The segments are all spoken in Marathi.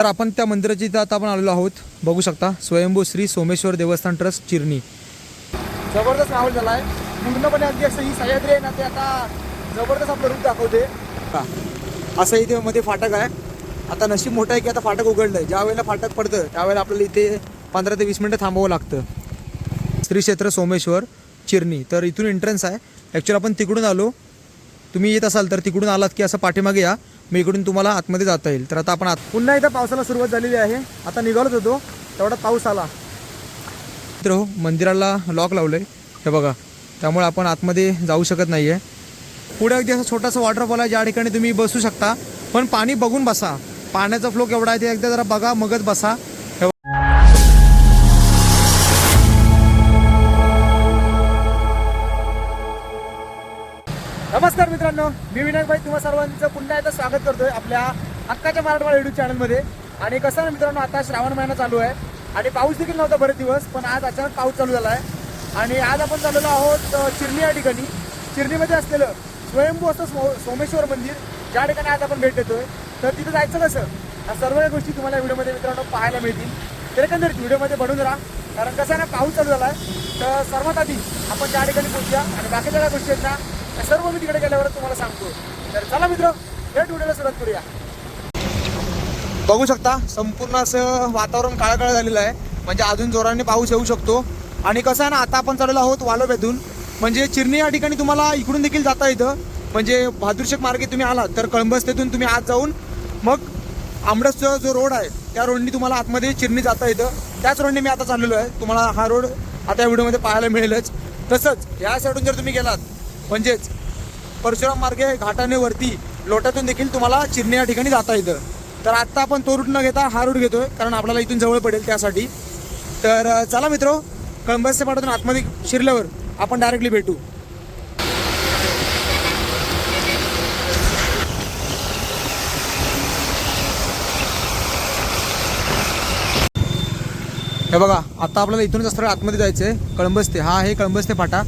तर आपण त्या मंदिराची इथं आता आपण आलेलो आहोत. बघू शकता स्वयंभू श्री सोमेश्वर देवस्थान ट्रस्ट चिरणी. जबरदस्त माहोल झाला आहे पूर्णपणे अगदी असं ही सह्याद्री आहे ना ते आता जबरदस्त आपलं रूप दाखवते. का असं इथे मध्ये फाटक आहे. आता नशीब मोठं आहे की आता फाटक उघडलं आहे ज्या वेळेला फाटक पडतं त्यावेळेला आपल्याला इथे पंधरा ते वीस मिनटं थांबावं लागतं. श्री क्षेत्र सोमेश्वर चिरणी. तर इथून एंट्रन्स आहे. ॲक्च्युली आपण तिकडून आलो. तुम्ही येत असाल तर तिकडून आलात की असं पाठीमागे या. मी इकडून तुम्हाला आतमध्ये जाता येईल. तर आता आपण आत पुन्हा एकदा पावसाला सुरुवात झालेली आहे. आता निघालोच होतो. तेवढा पाऊस आला. मित्र हो मंदिराला लॉक लावलं आहे हे बघा त्यामुळे आपण आतमध्ये जाऊ शकत नाही आहे पुढे अगदी असं छोटासा वॉटरफॉल आहे ज्या ठिकाणी तुम्ही बसू शकता. पण पाणी बघून बसा. पाण्याचा फ्लो केवढा आहे ते एकदा जरा बघा मगच बसा. मित्रांनो मी विनायक भाई तुम्हा सर्वांचं पुन्हा एकदा स्वागत करतोय आपल्या हक्काच्या मराठवाडा युट्यूब चॅनलमध्ये आणि कसं आहे मित्रांनो आता श्रावण महिना चालू आहे. आणि पाऊस देखील नव्हता बरेच दिवस पण आज अचानक पाऊस चालू झाला आहे. आणि आज आपण चाललेलो आहोत चिरणी या ठिकाणी. चिरणीमध्ये असलेलं स्वयंभू असं स्मो- सोमेश्वर मंदिर ज्या ठिकाणी आज आपण भेट देतोय. तर तिथं जायचं कसं? या सर्व गोष्टी तुम्हाला व्हिडिओमध्ये मित्रांनो पाहायला मिळतील. तर एकंदरीत व्हिडिओमध्ये बनून राहा. कारण कसं आहे ना पाऊस चालू झाला आहे तर सर्वात आधी आपण त्या ठिकाणी पोहोचूया आणि बाकीच्या ज्या गोष्टी आहेत ना त्या सर्व मी तिकडे गेल्यावर तुम्हाला सांगतो. तर चला मित्र भेट व्हिडिओला सुरुवात करूया. बघू शकता संपूर्ण असं वातावरण काळं झालेलं आहे. म्हणजे अजून जोराने पाऊस येऊ शकतो. आणि कसं आहे ना आता आपण चाललेलो आहोत वालोबेतून म्हणजे चिरणी या ठिकाणी तुम्हाला इकडून देखील जाता येतं. म्हणजे भादुरशेक मार्गे तुम्ही आलात तर कळंबस्तेतून तुम्ही आत जाऊन मग आंबडसचा जो रोड आहे त्या रोडनी तुम्हाला आतमध्ये चिरणी जाता येतं. त्याच रोडने मी आता चाललेलो आहे. तुम्हाला हा रोड आता या व्हिडिओमध्ये पाहायला मिळेलच. तसंच ह्या साईडून जर तुम्ही गेलात म्हणजेच परशुराम मार्गे घाटाने वरती लोटातून देखील तुम्हाला चिरणे या ठिकाणी जाता येतं. तर आत्ता आपण तो रूट न घेता हा रूट घेतोय कारण आपल्याला इथून जवळ पडेल त्यासाठी. तर चला मित्र कळंबसच्या पाठातून आतमध्ये शिरल्यावर आपण डायरेक्टली भेटू. हे बघा आता आपल्याला इथूनच असतं आतमध्ये जायचं आहे कळंबस्ते हा आहे कळंबस्ते फाटा.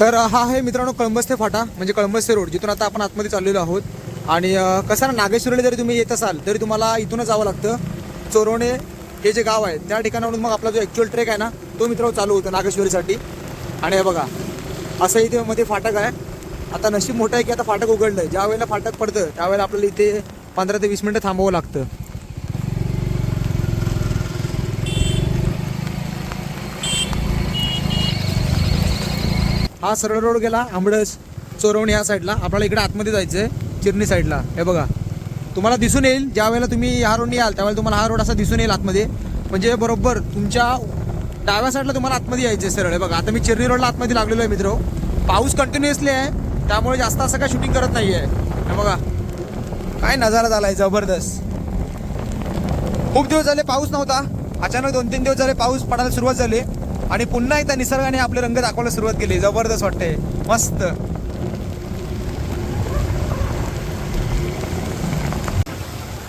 तर हा आहे मित्रांनो कळंबस्ते फाटा म्हणजे कळंबस्ते रोड जिथून आता आपण आतमध्ये चाललेलो आहोत. आणि कसं ना नागेश्वरीला जरी तुम्ही येत असाल तरी तुम्हाला इथूनच जावं लागतं. चोरोणे हे जे गाव आहे त्या ठिकाणावरून मग आपला जो ॲक्च्युअल ट्रेक आहे ना तो मित्रांनो चालू होतो नागेश्वरीसाठी. आणि हे बघा असं इथे मध्ये फाटक आहे. आता नशीब मोठं आहे की आता फाटक उघडलं आहे ज्या वेळेला फाटक पडतं त्यावेळेला आपल्याला इथे पंधरा ते वीस मिनटं थांबावं लागतं. हा सरळ रोड गेला आंबडस चोरवणी ह्या साईडला आपल्याला इकडे आतमध्ये जायचं आहे चिरणी साईडला हे बघा. तुम्हाला दिसून येईल ज्या वेळेला तुम्ही ह्या रोडने याल त्यावेळेला तुम्हाला हा रोड असा दिसून येईल आतमध्ये. म्हणजे बरोबर तुमच्या डाव्या साईडला तुम्हाला आतमध्ये यायचं आहे सरळ. हे बघा आता मी चिरणी रोडला आतमध्ये लागलेलो आहे मित्र. पाऊस कंटिन्युअसली आहे त्यामुळे जास्त असं काय शूटिंग करत नाही आहे हे बघा. काय नजारा झाला आहे जबरदस्त. खूप दिवस झाले पाऊस नव्हता. अचानक दोन तीन दिवस झाले पाऊस पडायला सुरुवात झाली. आणि पुन्हा एकदा निसर्गाने आपले रंग दाखवायला सुरुवात केली. जबरदस्त वाटते मस्त.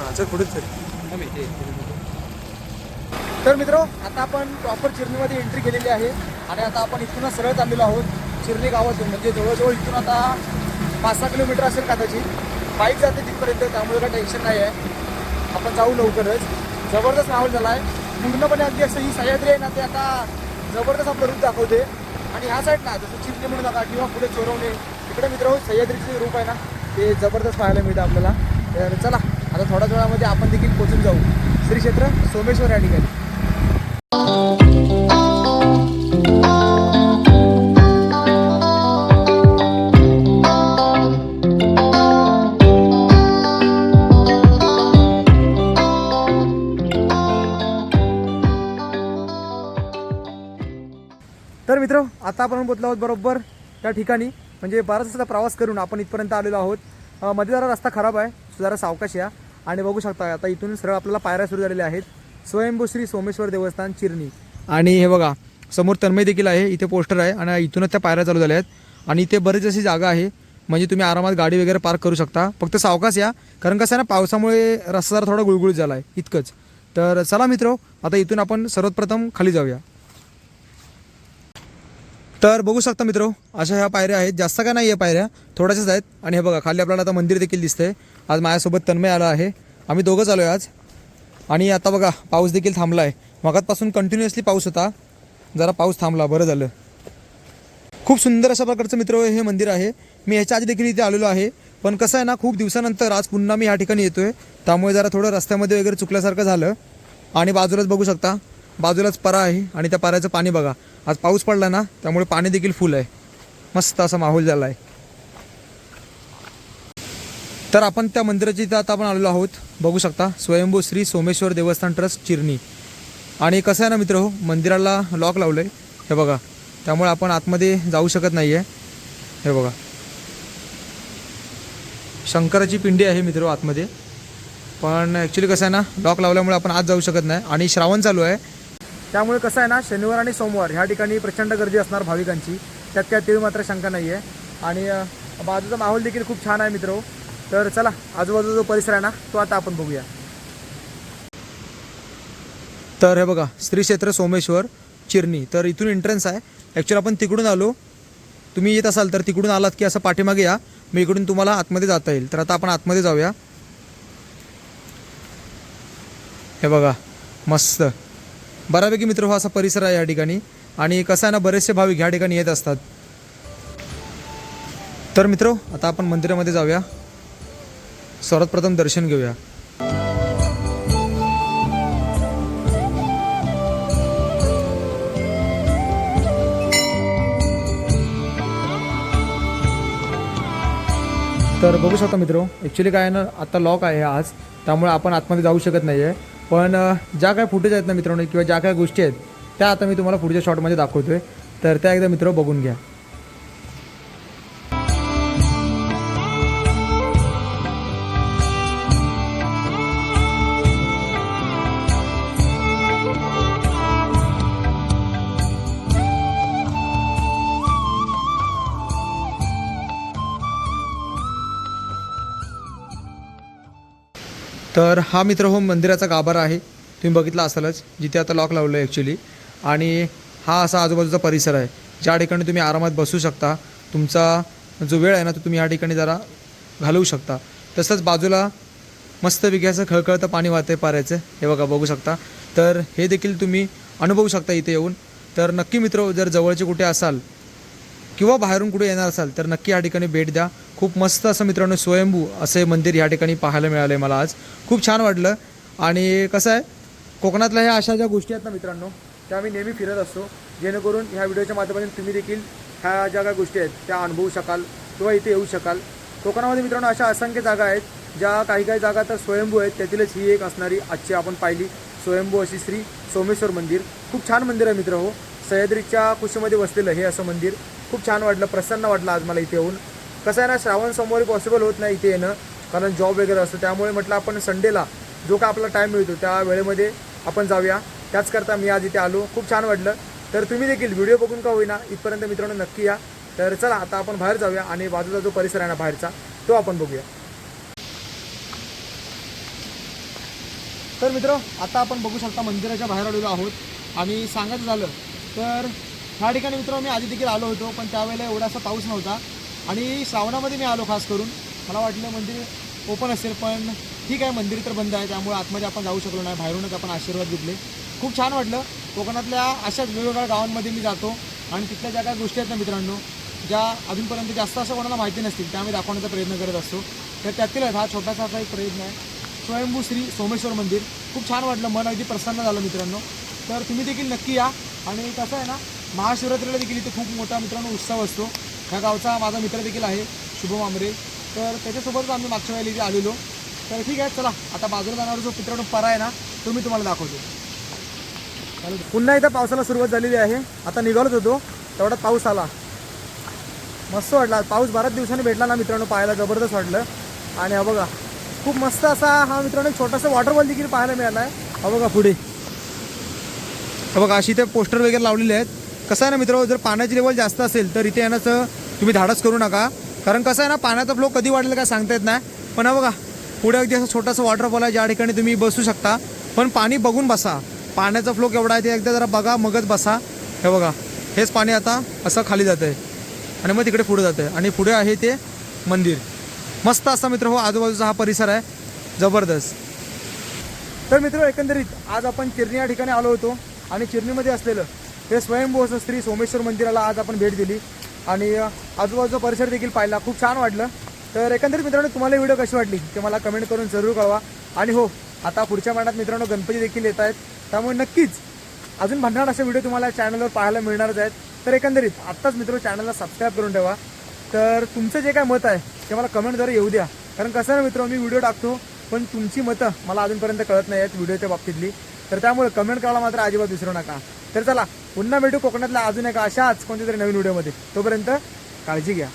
हा. तर मित्र आता आपण प्रॉपर चिरणीमध्ये एंट्री केलेली आहे. आणि आता आपण इथूनच सरळ चाललेलो आहोत. चिरणी गावातून. म्हणजे जवळजवळ इथून आता पाच सहा किलोमीटर असेल कदाचित. बाईक जाते तिथपर्यंत त्यामुळे काही टेन्शन नाही आहे. आपण जाऊ लवकरच. जबरदस्त माहोल झाला आहे पूर्णपणे अगदी असं ही सह्याद्री आहे ना ते आता जबरदस्त आपलं रूप दाखवते. आणि ह्या साईडला जसं चिरणी म्हणून जाता किंवा पुढे चोरवणे इकडे मित्र सह्याद्रीचे रूप आहे ना ते जबरदस्त पाहायला मिळतं आपल्याला. तर चला आता थोड्याच वेळामध्ये आपण देखील पोचून जाऊ. श्री क्षेत्र सोमेश्वर या ठिकाणी. तर मित्र आता आपण बोललो आहोत बरोबर त्या ठिकाणी. म्हणजे बराचसा प्रवास करून आपण इथपर्यंत आलेलो आहोत. मध्ये जरा रस्ता खराब आहे जरा सावकाश या आणि बघू शकता आता इथून सरळ आपल्याला पायऱ्या सुरू झालेल्या आहेत. स्वयंभू श्री सोमेश्वर देवस्थान चिरणी. आणि हे बघा समोर तन्मय देखील आहे इथे पोस्टर आहे आणि इथूनच त्या पायऱ्या चालू झाल्या आहेत. आणि इथे बरीच अशी जागा आहे म्हणजे तुम्ही आरामात गाडी वगैरे पार्क करू शकता. फक्त सावकाश या कारण कसं आहे ना पावसामुळे रस्ता जरा थोडा गुळगुळीत झाला आहे इतकंच. तर चला मित्र आता इथून आपण सर्वप्रथम खाली जाऊया. तर बघू शकता मित्र अशा ह्या पायऱ्या आहेत. जास्त काय नाही आहे पायऱ्या थोड्याशाच आहेत. आणि हे बघा खाली आपल्याला आता मंदिर देखील दिसतंय. आज माझ्यासोबत तन्मय आला आहे. आम्ही दोघंच आलो आहे आज. आणि आता बघा पाऊस देखील थांबला आहे मगातपासून कंटिन्युअसली पाऊस होता. जरा पाऊस थांबला बरं झालं. खूप सुंदर अशा प्रकारचं मित्र हे मंदिर आहे. मी ह्याच्या आधी देखील इथे आलेलो आहे. पण कसं आहे ना खूप दिवसानंतर आज पुन्हा मी ह्या ठिकाणी येतो आहे त्यामुळे जरा थोडं रस्त्यामध्ये वगैरे चुकल्यासारखं झालं. आणि बाजूलाच बघू शकता बाजूलाच परा आहे आणि त्या पराचं पाणी बघा. आज पाऊस पडला ना त्यामुळे पाणी देखील फुल आहे. मस्त असा माहोल झाला आहे तर आपण त्या मंदिराची इथं आता आपण आलेलो आहोत. बघू शकता स्वयंभू श्री सोमेश्वर देवस्थान ट्रस्ट चिरणी. आणि कसं आहे ना मित्र हो मंदिराला लॉक लावलं आहे हे बघा त्यामुळे आपण आतमध्ये जाऊ शकत नाही आहे हे बघा. शंकराची पिंडी आहे मित्र हो आतमध्ये. पण ॲक्च्युली कसं आहे ना लॉक लावल्यामुळे आपण आज जाऊ शकत नाही. आणि श्रावण चालू आहे. त्यामुळे कसं आहे ना शनिवार आणि सोमवार ह्या ठिकाणी प्रचंड गर्दी असणार भाविकांची. त्यात काय तीळ मात्र शंका नाही आहे आणि बाजूचा माहोल देखील खूप छान आहे मित्र हो. तर चला आजूबाजूचा जो परिसर आहे ना तो आता आपण बघूया. तर हे बघा श्री क्षेत्र सोमेश्वर चिरणी. तर इथून एंट्रन्स आहे. ॲक्च्युली आपण तिकडून आलो. तुम्ही येत असाल तर तिकडून आलात की असं पाठीमागे या. मी इकडून तुम्हाला आतमध्ये जाता येईल. तर आता आपण आतमध्ये जाऊया. हे बघा मस्त. बऱ्यापैकी मित्र हो असा परिसर आहे या ठिकाणी. आणि कसं आहे ना बरेचसे भाविक ह्या ठिकाणी येत असतात. तर मित्र आता आपण मंदिरामध्ये जाऊया. सर्वात प्रथम दर्शन घेऊया. तर बघू शकता मित्र ॲक्च्युली काय आहे ना आता लॉक आहे आज. त्यामुळे आपण आतमध्ये जाऊ शकत नाही आहे पण ज्या काय फुटेज आहेत ना मित्रांनो किंवा ज्या काय गोष्टी आहेत त्या आता मी तुम्हाला पुढच्या शॉटमध्ये दाखवतो आहे तर त्या एकदा मित्र बघून घ्या. तर हा मित्र हो मंदिराचा गाभारा आहे. तुम्ही बघितला असालच जिथे आता लॉक लावलं आहे ॲक्च्युली आणि हा असा आजूबाजूचा परिसर आहे. ज्या ठिकाणी तुम्ही आरामात बसू शकता तुमचा जो वेळ आहे ना तो तुम्ही या ठिकाणी जरा घालवू शकता. तसंच बाजूला मस्त विघ्याचं खळखळतं पाणी वाहते पाऱ्याचं. हे बघा बघू शकता. तर हे देखील तुम्ही अनुभवू शकता इथे येऊन. तर नक्की मित्र हो, जर जवळचे कुठे असाल किंवा बाहेरून कुठे येणार असाल तर नक्की या ठिकाणी भेट द्या. खूप मस्त असं मित्रांनो स्वयंभू असे मंदिर या ठिकाणी पाहायला मिळालं आहे मला आज. खूप छान वाटलं. आणि कसं आहे कोकणातल्या ह्या अशा ज्या गोष्टी आहेत ना मित्रांनो त्या मी नेहमी फिरत असतो. जेणेकरून ह्या व्हिडिओच्या माध्यमातून तुम्ही देखील ह्या ज्या काय गोष्टी आहेत त्या अनुभवू शकाल किंवा इथे येऊ शकाल. कोकणामध्ये मित्रांनो अशा असंख्य जागा आहेत ज्या काही काही जागा तर स्वयंभू आहेत त्यातीलच ही एक असणारी आजची आपण पाहिली स्वयंभू अशी श्री सोमेश्वर मंदिर. खूप छान मंदिर आहे मित्र हो. सह्याद्रीच्या कुशीमध्ये वसलेलं हे असं मंदिर. खूप छान वाटलं प्रसन्न वाटलं आज मला इथे येऊन. कसं आहे ना श्रावण सोमवारी पॉसिबल होत नाही इथे येणं कारण जॉब वगैरे असतो. त्यामुळे म्हटलं आपण संडेला जो का आपला टाईम मिळतो त्या वेळेमध्ये आपण जाऊया. त्याचकरता मी आज इथे आलो. खूप छान वाटलं. तर तुम्ही देखील व्हिडिओ बघून का होईना इथपर्यंत मित्रांनो नक्की या. तर चला आता आपण बाहेर जाऊया आणि बाजूचा जो परिसर आहे ना बाहेरचा तो आपण बघूया. तर मित्र आता आपण बघू शकता मंदिराच्या बाहेर आलेलो आहोत. आणि सांगायचं झालं तर ह्या ठिकाणी मित्रांनो मी आधी देखील आलो होतो पण त्यावेळेला एवढासा पाऊस नव्हता. आणि श्रावणामध्ये मी आलो खास करून. मला वाटलं मंदिर ओपन असेल पण ठीक आहे मंदिर तर बंद आहे त्यामुळे आतमध्ये आपण जाऊ शकलो नाही. बाहेरूनच आपण आशीर्वाद घेतले. खूप छान वाटलं. कोकणातल्या अशाच वेगवेगळ्या गावांमध्ये मी जातो. आणि तिथल्या ज्या काही गोष्टी आहेत ना मित्रांनो ज्या अजूनपर्यंत जास्त असं कोणाला माहिती नसतील त्या मी दाखवण्याचा प्रयत्न करत असतो. तर त्यातीलच हा छोटासा असा एक प्रयत्न आहे. स्वयंभू श्री सोमेश्वर मंदिर. खूप छान वाटलं. मन अगदी प्रसन्न झालं मित्रांनो. तर तुम्ही देखील नक्की या. आणि कसं आहे ना महाशिवरात्रीला देखील इथे खूप मोठा मित्रांनो उत्सव असतो. ह्या गावचा माझा मित्र देखील आहे शुभम आमरे. तर त्याच्यासोबतच आम्ही मागच्या वेळेला इथे आलेलो. तर ठीक आहे चला आता बाजूला जाणारा जो मित्रांनो परा आहे ना तो मी तुम्हाला दाखवतो. पुन्हा इथं पावसाला सुरुवात झालेली आहे. आता निघालोच होतो. तेवढ्यात पाऊस आला. मस्त वाटला. पाऊस बऱ्याच दिवसांनी भेटला ना मित्रांनो पाहायला. जबरदस्त वाटलं. आणि हा बघा खूप मस्त असा हा मित्रांनो एक छोटासा वॉटरफॉल देखील पाहायला मिळाला आहे. हा बघा पुढे. हे बघा अशी ते पोस्टर वगैरे लावलेले आहेत. कसं आहे ना मित्र जर पाण्याची लेवल जास्त असेल तर इथे येण्याचं तुम्ही धाडस करू नका. कारण कसं आहे ना पाण्याचा फ्लो कधी वाढेल काय सांगता येत नाही. पण बघा पुढे अगदी असं छोटासा वॉटरफॉल आहे ज्या ठिकाणी तुम्ही बसू शकता. पण पाणी बघून बसा. पाण्याचा फ्लो केवढा आहे ते एकदा जरा बघा मगच बसा. हे बघा हेच पाणी आता असं खाली जातं आहे आणि मग तिकडे पुढे जातं आहे आणि पुढे आहे ते मंदिर. मस्त असा मित्र हो आजूबाजूचा हा परिसर आहे. जबरदस्त. तर मित्र एकंदरीत आज आपण चिरणी या ठिकाणी आलो होतो. आणि चिरणीमध्ये असलेलं हे स्वयंभू असं श्री सोमेश्वर मंदिराला आज आपण भेट दिली. आणि आजूबाजूचा परिसर देखील पाहिला. खूप छान वाटलं. तर एकंदरीत मित्रांनो तुम्हाला व्हिडिओ कशी वाटली ते मला कमेंट करून जरूर कळवा. आणि हो आता पुढच्या महिन्यात मित्रांनो गणपती देखील येत आहेत. त्यामुळे नक्कीच अजून भन्नाट असे व्हिडिओ तुम्हाला चॅनलवर पाहायला मिळणारच आहेत. तर एकंदरीत आत्ताच मित्र चॅनलला सबस्क्राईब करून ठेवा. तर तुमचं जे काय मत आहे ते मला कमेंटद्वारे येऊ द्या. कारण कसं आहे ना मित्र मी व्हिडिओ टाकतो पण तुमची मतं मला अजूनपर्यंत कळत नाही आहेत व्हिडिओच्या बाबतीतली. तर त्यामुळे कमेंट करायला मात्र अजिबात विसरू नका. तर चला पुन्हा भेटू कोकणातल्या अजून एका अशाच कोणत्या तरी नवीन व्हिडिओमध्ये. तोपर्यंत काळजी घ्या.